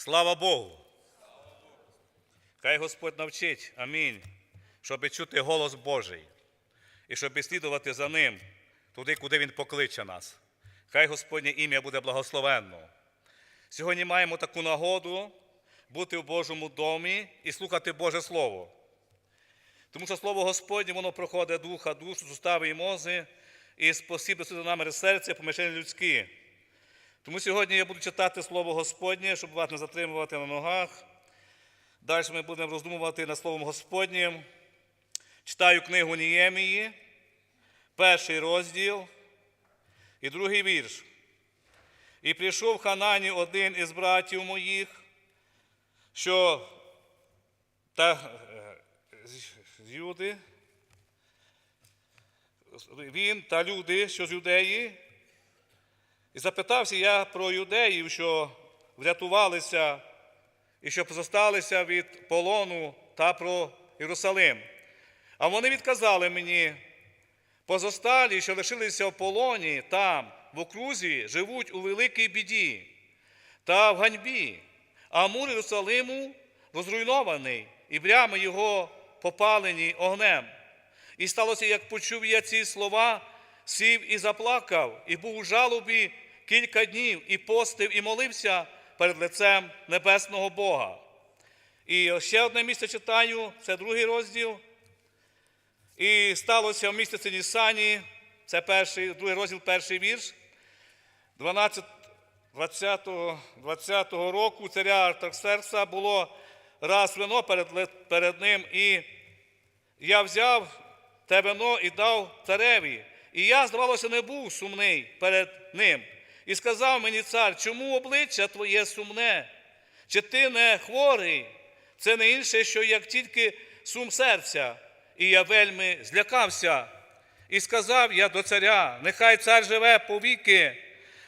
Слава Богу! Хай Господь навчить, амінь, щоб чути голос Божий і щоб слідувати за ним туди, куди Він покличе нас. Хай Господнє ім'я буде благословенно. Сьогодні маємо таку нагоду бути в Божому домі і слухати Боже Слово. Тому що Слово Господнє, воно проходить духа, душу, сустави і мози, і спосіб до наміри серця, помішання людські. Тому сьогодні я буду читати Слово Господнє, щоб вас не затримувати на ногах. Далі ми будемо роздумувати над Словом Господнім. Читаю книгу Ніємії, перший розділ і другий вірш. І прийшов в Ханані один із братів моїх, що та е, з- з Юди, він та люди, що з юдеї, і запитався я про юдеїв, що врятувалися і що позосталися від полону та про Єрусалим. А вони відказали мені, позосталі, що лишилися в полоні там, в окрузі, живуть у великій біді та в ганьбі, а мур Єрусалиму розруйнований, і брями його попалені огнем. І сталося, як почув я ці слова, сів і заплакав, і був у жалобі кілька днів, і постив, і молився перед лицем небесного Бога. І ще одне місце читаю, це другий розділ. І сталося в місяці Нісані, це перший, другий розділ, перший вірш. 12, 20, 20 року царя Артаксеркса було раз вино перед, перед ним, і я взяв те вино і дав цареві. І я, здавалося, не був сумний перед ним. І сказав мені цар, чому обличчя твоє сумне? Чи ти не хворий? Це не інше, що як тільки сум серця. І я вельми злякався. І сказав я до царя, нехай цар живе повіки.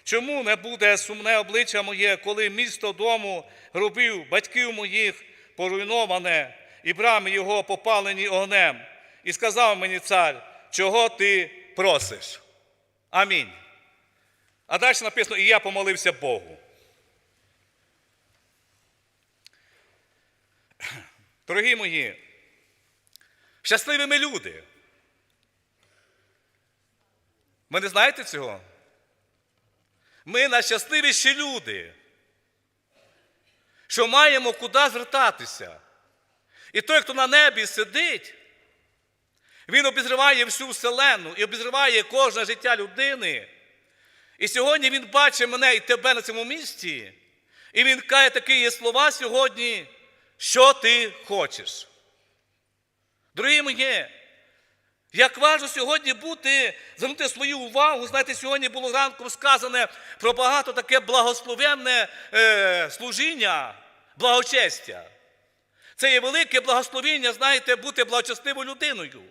Чому не буде сумне обличчя моє, коли місто дому гробів батьків моїх поруйноване, і брами його попалені огнем? І сказав мені цар, чого ти просиш? Амінь. А далі написано, і я помолився Богу. Дорогі мої, щасливі ми люди. Ви не знаєте цього? Ми найщасливіші люди, що маємо куди звертатися. І той, хто на небі сидить, він обізриває всю вселену і обізриває кожне життя людини. І сьогодні він бачить мене і тебе на цьому місці, і він каже такі є слова сьогодні, що ти хочеш. Дорогі мої, як важно сьогодні бути, звернути свою увагу. Знаєте, сьогодні було ранком сказане про багато таке благословенне е, служіння, благочестя. Це є велике благословіння, знаєте, бути благочестивою людиною.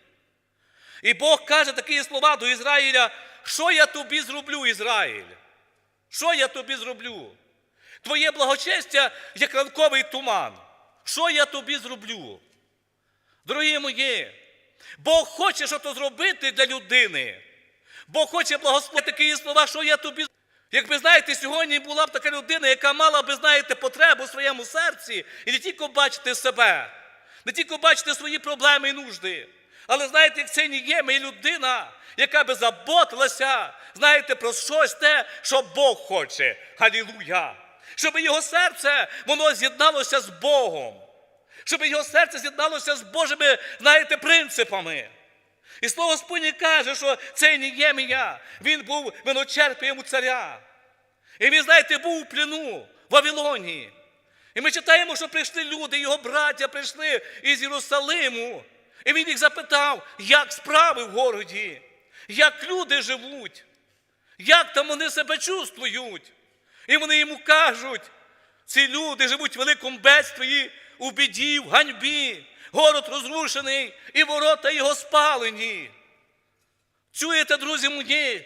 І Бог каже такі слова до Ізраїля, що я тобі зроблю, Ізраїль? Що я тобі зроблю? Твоє благочестя як ранковий туман. Що я тобі зроблю? Дорогі мої, Бог хоче щось зробити для людини. Бог хоче благословити такі слова, що я тобі. Якби знаєте, сьогодні була б така людина, яка мала би, знаєте, потребу в своєму серці, і не тільки бачити себе, не тільки бачити свої проблеми і нужди. Але знаєте, як це не є, ми людина, яка би заботилася, знаєте, про щось те, що Бог хоче. Халілуя! Щоб його серце воно з'єдналося з Богом щоб його серце з'єдналося з Божими, знаєте, принципами. І слово Господнє каже, що цей Ніємія, він був виночерпієм у царя. І він, знаєте, був у плену в Вавилоні. І ми читаємо, що прийшли люди, його браття прийшли із Єрусалиму. І він їх запитав, як справи в городі, як люди живуть, як там вони себе чувствують. І вони йому кажуть, ці люди живуть в великому бедстві, у біді, в ганьбі, город розрушений, і ворота його спалені. Чуєте, друзі мої?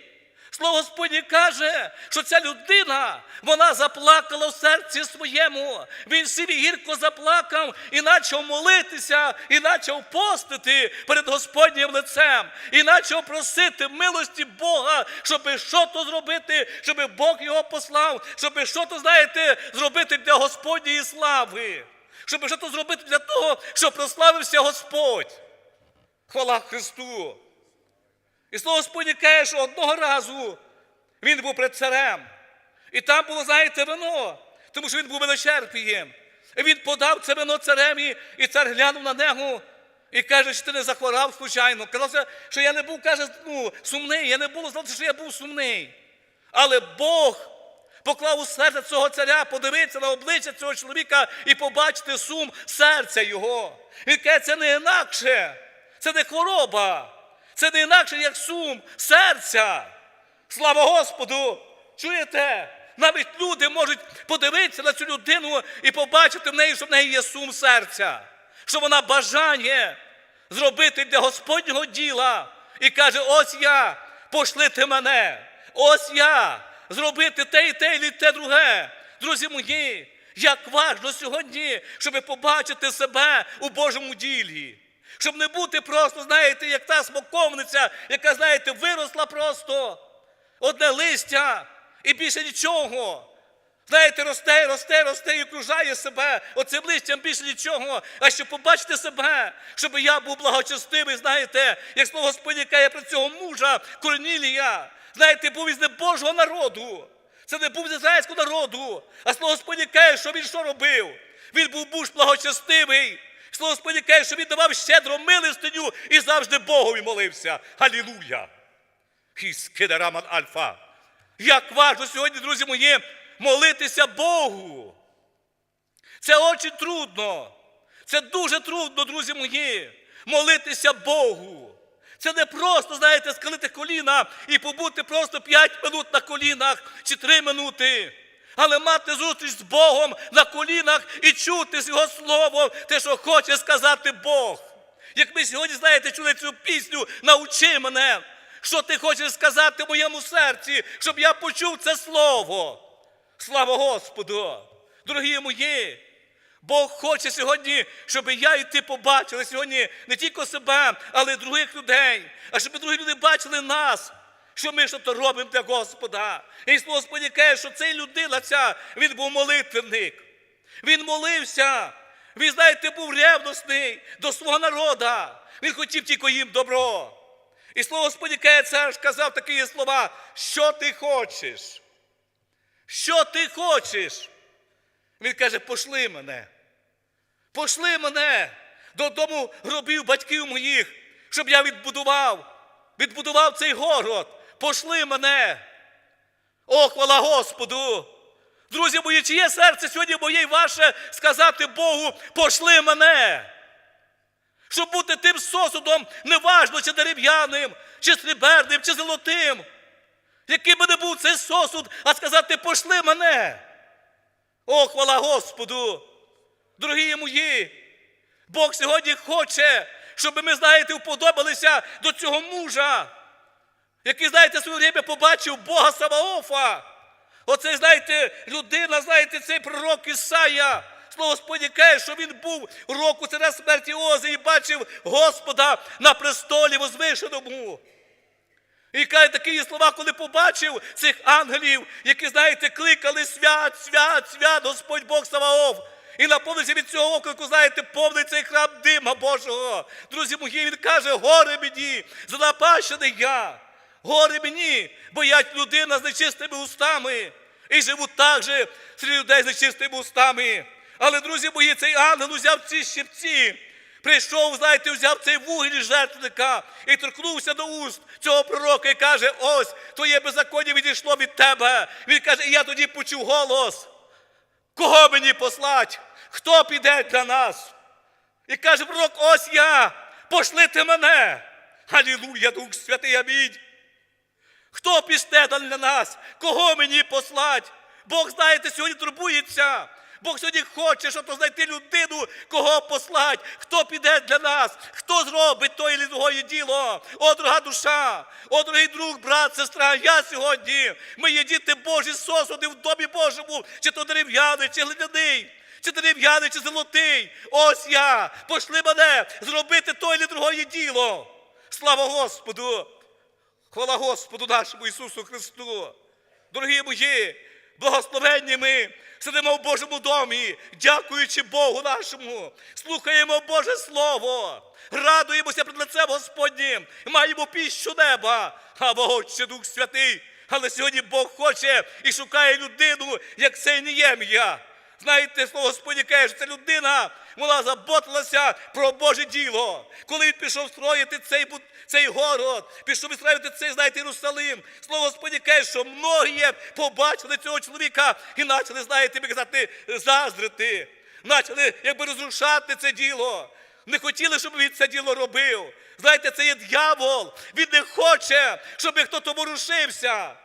Слово Господнє каже, що ця людина, вона заплакала в серці своєму. Він собі гірко заплакав і почав молитися, і почав постити перед Господнім лицем, і почав просити милості Бога, щоб що то зробити, щоб Бог його послав, щоб що то, знаєте, зробити для Господньої слави, щоб що то зробити для того, щоб прославився Господь. Хвала Христу! І слово Господнє каже, що одного разу він був перед царем. І там було, знаєте, вино, тому що він був виночерпієм. І він подав це вино цареві, і цар глянув на нього і каже, що ти не захворав случайно. Казався, що я не був, каже, ну, сумний, я не було знати, що я був сумний. Але Бог поклав у серце цього царя, подивитися на обличчя цього чоловіка і побачити сум серця його. Він каже, це не інакше, це не хвороба. Це не інакше, як сум серця. Слава Господу! Чуєте? Навіть люди можуть подивитися на цю людину і побачити в неї, що в неї є сум серця, що вона бажає зробити для Господнього діла. І каже: ось я, пошлите мене, ось я, зробити те і те, і те друге. Друзі мої, як важливо сьогодні, щоб побачити себе у Божому ділі. Щоб не бути просто, знаєте, як та смоковниця, яка, знаєте, виросла просто одне листя і більше нічого. Знаєте, росте, росте, росте і окружає себе оцим листям більше нічого. А щоб побачити себе, щоб я був благочестивий, знаєте, як слово Господнє каже про цього мужа Корнілія. Знаєте, був із Божого народу. Це не був з ізраїльського народу. А слово Господнє каже, що він що робив? Він був муж благочестивий. Слово Господнє каже, що він давав щедро милостиню і завжди Богові молився. Халілуя! Хіскидераман Альфа. Як важливо сьогодні, друзі мої, молитися Богу. Це дуже трудно. Це дуже трудно, друзі мої, молитися Богу. Це не просто, знаєте, скалити коліна і побути просто 5 минут на колінах чи 3 минути. Але мати зустріч з Богом на колінах і чути з Його Слово, те, що хоче сказати Бог. Як ми сьогодні, знаєте, чули цю пісню, научи мене, що ти хочеш сказати моєму серці, щоб я почув це слово. Слава Господу! Дорогі мої! Бог хоче сьогодні, щоб я і ти побачили сьогодні не тільки себе, але й других людей, а щоб другі люди бачили нас, що ми що то робимо для Господа. І слово Господі каже, що цей людина, ця, він був молитвенник. Він молився. Він, знаєте, був ревностний до свого народа. Він хотів тільки їм добро. І слово Господі каже, цар ж казав такі слова, що ти хочеш? Що ти хочеш? Він каже, пошли мене. Пошли мене додому гробів батьків моїх, щоб я відбудував, відбудував цей город. Пошли мене. О, хвала Господу! Друзі мої, чи є серце сьогодні моє і ваше сказати Богу, пошли мене. Щоб бути тим сосудом, неважно, чи дерев'яним, чи сріберним, чи золотим. Який би не був цей сосуд, а сказати, пошли мене. О, хвала Господу! Дорогі мої, Бог сьогодні хоче, щоб ми, знаєте, вподобалися до цього мужа, який, знаєте, своє время побачив Бога Саваофа. Оце, знаєте, людина, знаєте, цей пророк Ісая. Слово Господнє каже, що він був року царя смерті Ози і бачив Господа на престолі возвишеному. І каже такі слова, коли побачив цих ангелів, які, знаєте, кликали свят, свят, свят, Господь Бог Саваоф. І наповнився від цього оклику, знаєте, повний цей храм дима Божого. Друзі мої, він каже, горе мені, занапащений я. Горе мені, бо я людина з нечистими устами. І живу так же серед людей з нечистими устами. Але, друзі мої, цей ангел узяв ці щипці, прийшов, знаєте, взяв цей вугіль жертвника і торкнувся до уст цього пророка і каже: ось твоє беззаконня відійшло від тебе. Він каже, і я тоді почув голос. Кого мені послать? Хто піде для нас? І каже пророк, ось я, пошлите мене. Алілуя, Дух Святий, амінь. Хто піште для нас? Кого мені послать? Бог, знаєте, сьогодні турбується. Бог сьогодні хоче, щоб знайти людину, кого послать, хто піде для нас, хто зробить то і другое діло. О, дорога душа, о, дорогий друг, брат, сестра, я сьогодні. Ми діти Божі сосуди в домі Божому, чи то дерев'яний, чи глиняний. Чи дерев'яний, чи золотий. Ось я. Пошли мене зробити то і другое діло. Слава Господу! Хвала Господу нашому Ісусу Христу. Дорогі мої, благословенні ми сидимо в Божому домі, дякуючи Богу нашому, слухаємо Боже Слово, радуємося перед лицем Господнім, маємо піщу неба, а Отче Дух Святий. Але сьогодні Бог хоче і шукає людину, як це Неємія. Знаєте, слово Господнє каже, що ця людина вона заботилася про Боже діло. Коли він пішов строїти цей, цей город, пішов строїти цей, знаєте, Єрусалим, слово Господнє каже, що многі побачили цього чоловіка і почали, знаєте, казати, заздрити. Почали якби розрушати це діло. Не хотіли, щоб він це діло робив. Знаєте, це є дьявол. Він не хоче, щоб хто тому рушився.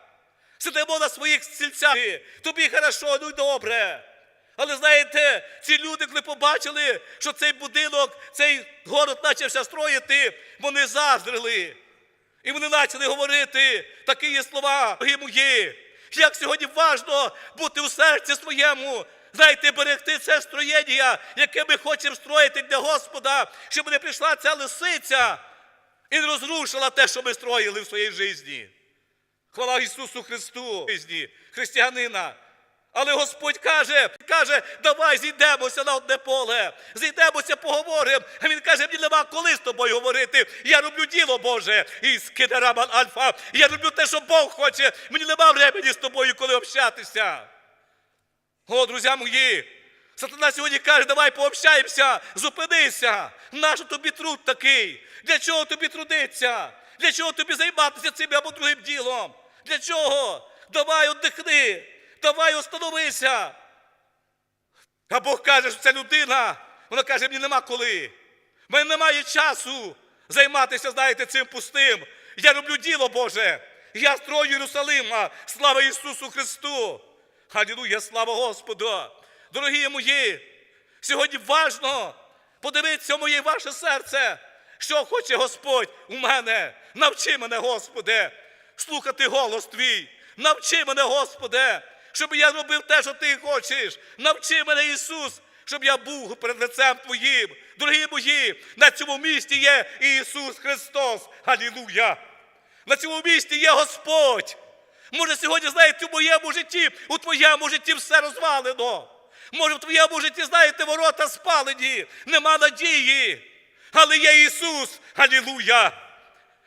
Сидимо на своїх стільцях. Тобі хорошо, ну й добре. Але знаєте, ці люди, коли побачили, що цей будинок, цей город почався строїти, вони заздрили. І вони почали говорити такі є слова, мої. Як сьогодні важно бути у серці своєму, знаєте, берегти це строєння, яке ми хочемо строїти для Господа, щоб не прийшла ця лисиця і не розрушила те, що ми строїли в своїй житті. Хвала Ісусу Христу, християнина. Але Господь каже, каже, давай зійдемося на одне поле, зійдемося, поговоримо. А він каже, мені нема коли з тобою говорити. Я роблю діло Боже. І скидераман Альфа. Я роблю те, що Бог хоче. Мені нема времени з тобою, коли общатися. О, друзі мої, сатана сьогодні каже, давай пообщаємося, зупинися. Нащо тобі труд такий? Для чого тобі трудиться? Для чого тобі займатися цим або другим ділом? Для чого? Давай отдихни, давай остановися. А Бог каже, що ця людина, вона каже, мені нема коли. В мене немає часу займатися, знаєте, цим пустим. Я роблю діло Боже. Я строю Єрусалима. Слава Ісусу Христу! Халілуя, слава Господу! Дорогі мої, сьогодні важно подивитися моє ваше серце, що хоче Господь у мене. Навчи мене, Господи, слухати голос Твій. Навчи мене, Господи, щоб я робив те, що Ти хочеш. Навчи мене, Ісус, щоб я був перед лицем Твоїм. Дорогі мої, на цьому місці є Ісус Христос. Халілуя! На цьому місці є Господь. Може, сьогодні, знаєте, в моєму житті, у твоєму житті все розвалено. Може, в твоєму житті, знаєте, ворота спалені, нема надії. Але є Ісус, Алілуя!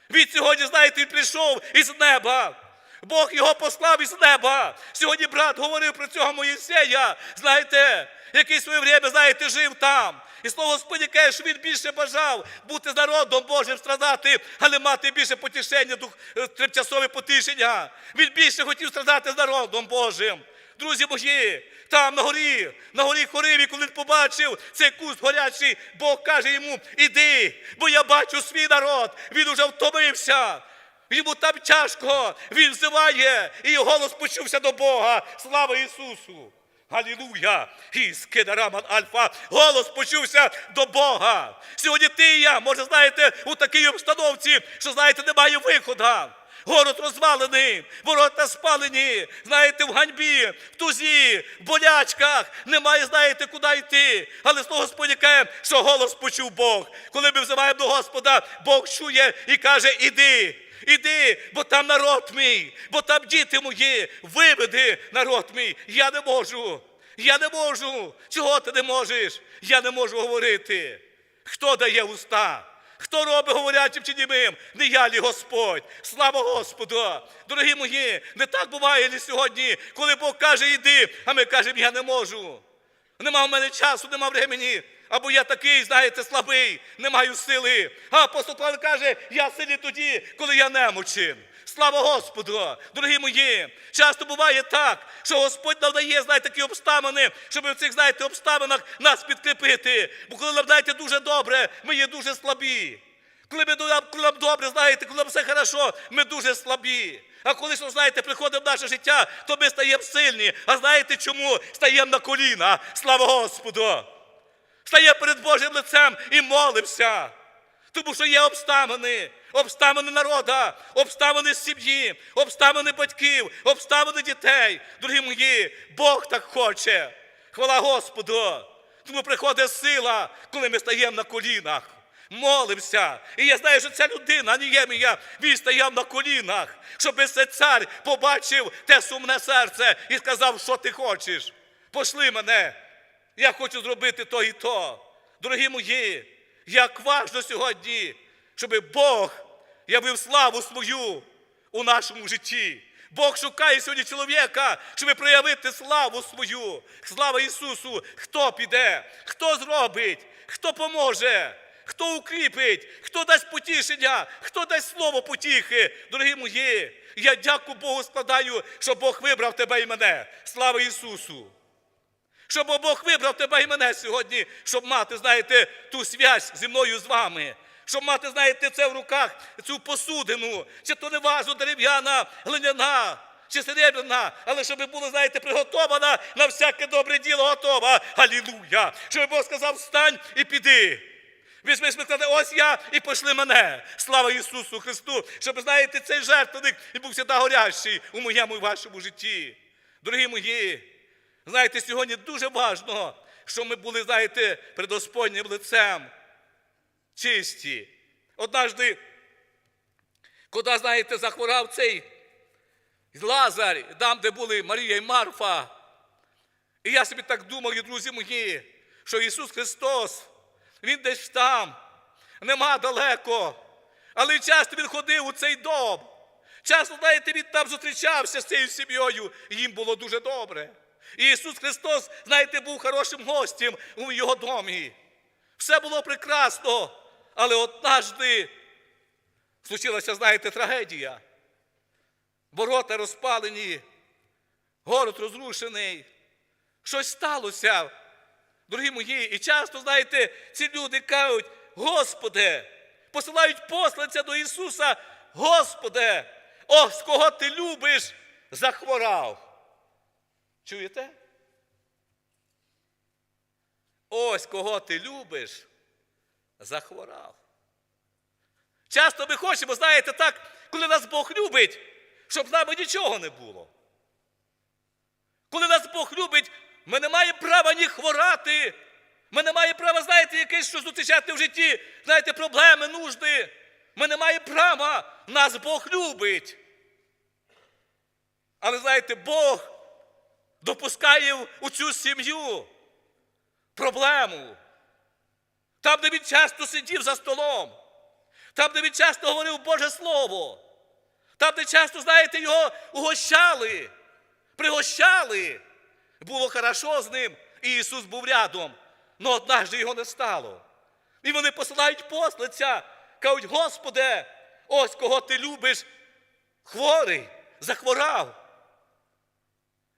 Він сьогодні, знаєте, він прийшов із неба. Бог його послав із неба. Сьогодні брат говорив про цього Моїсея. Знаєте, який своє время, знаєте, жив там. І слово Господнє каже, що він більше бажав бути з народом Божим страдати, але мати більше потішення, дух, е, тимчасове потішення. Він більше хотів страдати з народом Божим. Друзі мої, там на горі, на горі Хориві, коли він побачив цей куст горячий, Бог каже йому: іди, бо я бачу свій народ, він уже втомився. Йому там тяжко, він взиває, і голос почувся до Бога. Слава Ісусу! Галілуя! І скидараман Альфа, голос почувся до Бога. Сьогодні ти і я, може, знаєте, у такій обстановці, що, знаєте, немає виходу. Город розвалений, ворота спалені, знаєте, в ганьбі, в тузі, в болячках, немає, знаєте, куди йти. Але слово Господнє каже, що голос почув Бог. Коли ми взиваємо до Господа, Бог чує і каже, іди. Іди, бо там народ мій, бо там діти мої, виведи народ мій. Я не можу. Я не можу. Чого ти не можеш? Я не можу говорити. Хто дає уста? Хто робить говорячим чи німим? Не я лі Господь. Слава Господу! Дорогі мої, не так буває лі сьогодні, коли Бог каже, іди, а ми кажемо, я не можу. Нема в мене часу, нема времени. Або я такий, знаєте, слабий, не маю сили. А апостол Павло каже, я сильний тоді, коли я немочен. Слава Господу! Дорогі мої, часто буває так, що Господь нам дає, знаєте, такі обставини, щоб в цих, знаєте, обставинах нас підкріпити. Бо коли нам даєте дуже добре, ми є дуже слабі. Коли, ми, коли нам добре, знаєте, коли нам все хорошо, ми дуже слабі. А коли, що, знаєте, приходить в наше життя, то ми стаємо сильні. А знаєте чому? Стаємо на коліна. Слава Господу! Стає перед Божим лицем і молимося. Тому що є обставини, обставини народа, обставини сім'ї, обставини батьків, обставини дітей. Дорогі мої, Бог так хоче. Хвала Господу. Тому приходить сила, коли ми стаємо на колінах. Молимося. І я знаю, що ця людина, не є я, він стояв на колінах, щоб цей цар побачив те сумне серце і сказав, що ти хочеш. Пошли мене. Я хочу зробити то і то. Дорогі мої, як важно сьогодні, щоб Бог явив славу свою у нашому житті. Бог шукає сьогодні чоловіка, щоб проявити славу свою. Слава Ісусу! Хто піде, хто зробить, хто поможе, хто укріпить, хто дасть потішення, хто дасть слово потіхи. Дорогі мої, я дякую Богу складаю, що Бог вибрав тебе і мене. Слава Ісусу! Щоб Бог вибрав тебе і мене сьогодні, щоб мати, знаєте, ту связь зі мною з вами. Щоб мати, знаєте, це в руках, цю посудину, чи то не вазу дерев'яна, глиняна, чи серебряна, але щоб була, знаєте, приготована на всяке добре діло готова. Алілуя! Щоб Бог сказав, встань і піди. Візьми сказати, ось я і пошли мене. Слава Ісусу Христу! Щоб, знаєте, цей жертвенник і був завжди горящий у моєму і вашому житті. Дорогі мої, Знаєте, сьогодні дуже важливо, що ми були, знаєте, перед Господнім лицем чисті. Однажды, коли, знаєте, захворав цей Лазар, там, де були Марія і Марфа, і я собі так думаю, друзі мої, що Ісус Христос, Він десь там, нема далеко, але часто Він ходив у цей дом. Часто, знаєте, він там зустрічався з цією сім'єю, і їм було дуже добре. І Ісус Христос, знаєте, був хорошим гостем у його домі. Все було прекрасно, але однажды случилася, знаєте, трагедія. Ворота розпалені, город розрушений. Щось сталося, дорогі мої. І часто, знаєте, ці люди кажуть, Господи, посилають посланця до Ісуса, Господи, ось кого ти любиш, захворав. Чуєте? Ось кого ти любиш, захворав. Часто ми хочемо, знаєте, так, коли нас Бог любить, щоб нами нічого не було. Коли нас Бог любить, ми не маємо права ні хворати. Ми не маємо права, знаєте, якесь що зустрічати в житті, знаєте, проблеми, нужди. Ми не маємо права, нас Бог любить. Але знаєте, Бог допускає у цю сім'ю проблему. Там, де він часто сидів за столом, там, де він часто говорив Боже Слово, там, де часто, знаєте, його угощали, пригощали. Було хорошо з ним, і Ісус був рядом, але однажды його не стало. І вони посилають послиця, кажуть, Господи, ось кого ти любиш, хворий, захворав.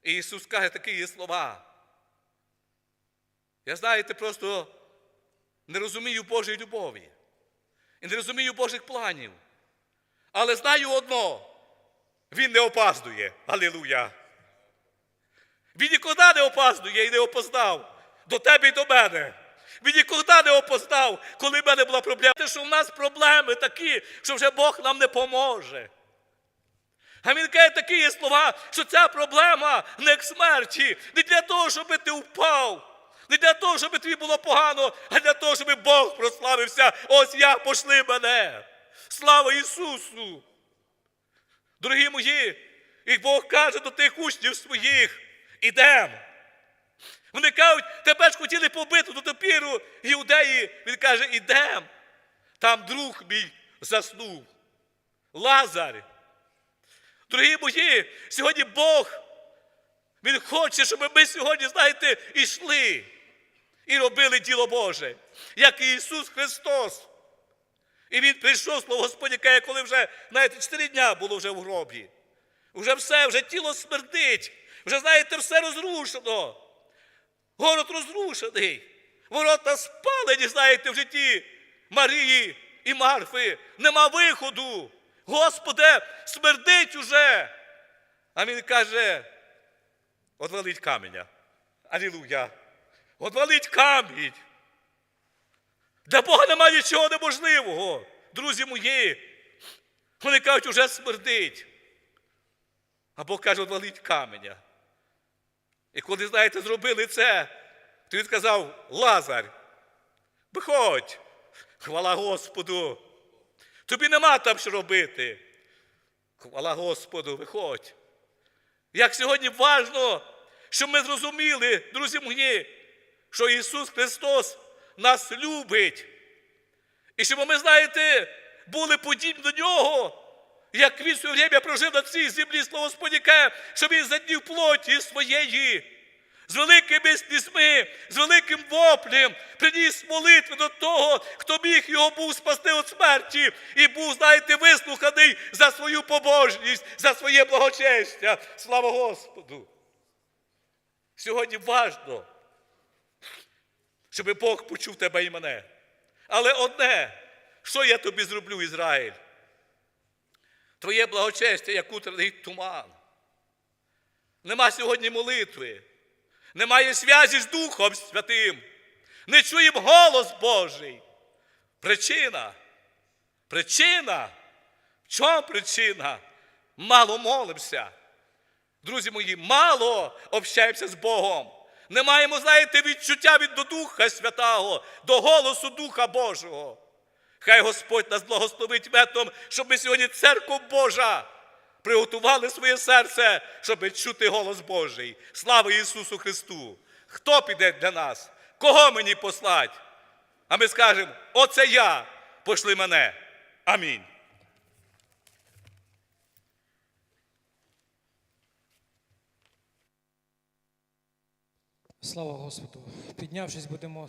І Ісус каже такі слова. Я знаєте, просто не розумію Божої любові. І не розумію Божих планів. Але знаю одно: Він не опаздує. Алілуя. Він ніколи не опаздує і не опоздав до тебе і до мене. Він ніколи не опоздав, коли в мене була проблема. Те, що в нас проблеми такі, що вже Бог нам не поможе. А він каже такі слова, що ця проблема не к смерті, не для того, щоб ти впав, не для того, щоб тобі було погано, а для того, щоб Бог прославився. Ось я пошли мене. Слава Ісусу! Дорогі мої, і Бог каже до тих учнів своїх, ідем. Вони кажуть, тебе ж хотіли побити до допіру іудеї. Він каже, ідем. Там друг мій заснув. Лазар. Дорогі мої, сьогодні Бог, Він хоче, щоб ми сьогодні, знаєте, йшли і робили діло Боже, як і Ісус Христос. І Він прийшов, слово Господнє каже, коли вже, знаєте, чотири дня було вже в гробі. Вже все, вже тіло смердить, вже, знаєте, все розрушено. Город розрушений. Ворота спалені, знаєте, в житті Марії і Марфи, нема виходу. Господи, смердить уже. А він каже: одвалить каменя. Алілуя. Одвалить камінь. Для Бога немає нічого неможливого, друзі мої. Вони кажуть, уже смердить. А Бог каже, одвалить каменя. І коли, знаєте, зробили це, то він сказав, Лазар, виходь, хвала Господу. Тобі нема там що робити. Хвала Господу, виходь. Як сьогодні важно, щоб ми зрозуміли, друзі мої, що Ісус Христос нас любить. І щоб ми, знаєте, були подібні до Нього, як Він своє время прожив на цій землі, слово Господнє, каже, що Він за днів плоті своєї, з великими слізьми, з великим воплем приніс молитви до того, хто міг його був спасти від смерті, і був, знаєте, вислуханий за свою побожність, за своє благочестя. Слава Господу! Сьогодні важно, щоб Бог почув тебе і мене. Але одне, що я тобі зроблю, Ізраїль? Твоє благочестя, як утренній туман. Нема сьогодні молитви, немає зв'язі з Духом Святим, не чуємо голос Божий. Причина. Причина. В чому причина? Мало молимося. Друзі мої, мало общаємося з Богом. Не маємо, знаєте, відчуття від до Духа Святого, до голосу Духа Божого. Хай Господь нас благословить метом, щоб ми сьогодні, церква Божа, приготували своє серце, щоб чути голос Божий. Слава Ісусу Христу! Хто піде для нас? Кого мені послать? А ми скажемо: оце я, пошли мене. Амінь. Слава Господу! Піднявшись, будемо